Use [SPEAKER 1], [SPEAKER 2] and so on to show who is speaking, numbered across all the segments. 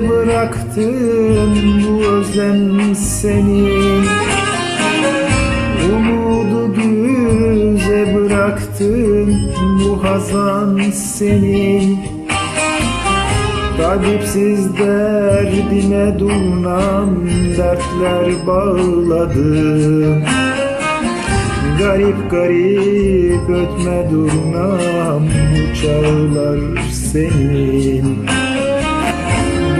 [SPEAKER 1] Bize bıraktın bu özlem senin Umudu düze bıraktın bu hazan senin Tabipsiz derdime durnam dertler bağladım Garip garip ötme durnam bu çağlar senin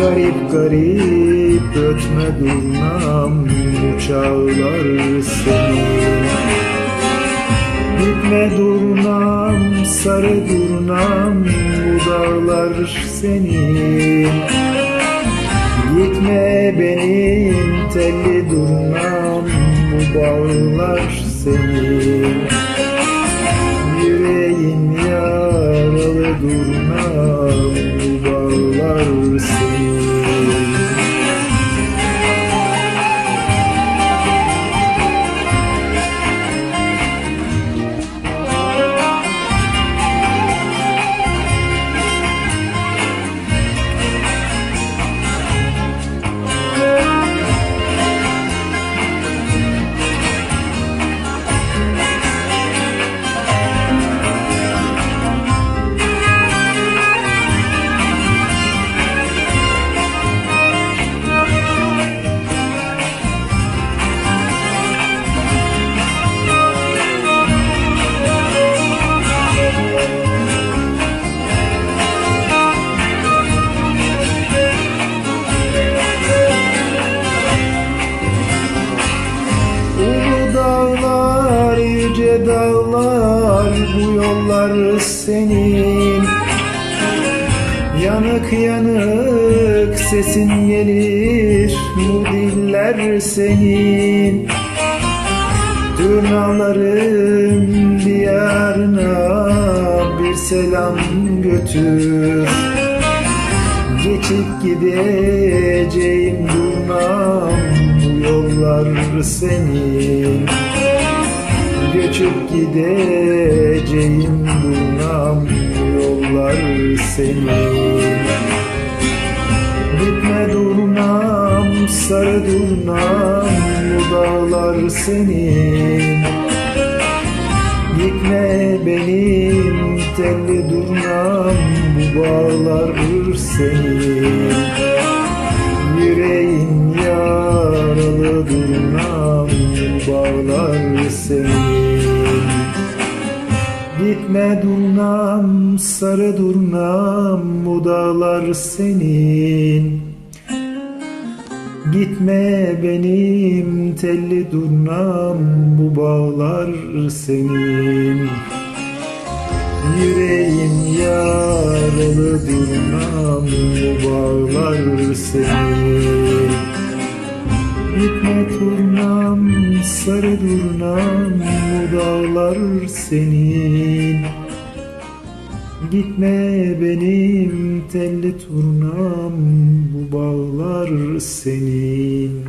[SPEAKER 1] Garip garip ötme durnam bu çağlar senin Gitme durnam sarı durnam bu dağlar senin Gitme benim telli durnam bu bağlar senin Yüreğim yaralı durnam bu dağlar, bu yollar senin. Yanık yanık sesin gelir, bu diller senin. Turnaların diyarına bir selam götür. Geçip gideceğim durmam bu yollar senin Göçüp gideceğim bu yollar senin Gitme durnam sarı durnam bu dağlar senin Gitme benim telli durnam bu bağlar senin bu bağlar senin Gitme durnam sarı durnam bu dağlar senin. Gitme benim telli durnam bu bağlar senin. Yüreğim yaralı durnam bu bağlar senin Gitme turnam sarı durnam bu dağlar senin. Gitme benim telli turnam bu bağlar senin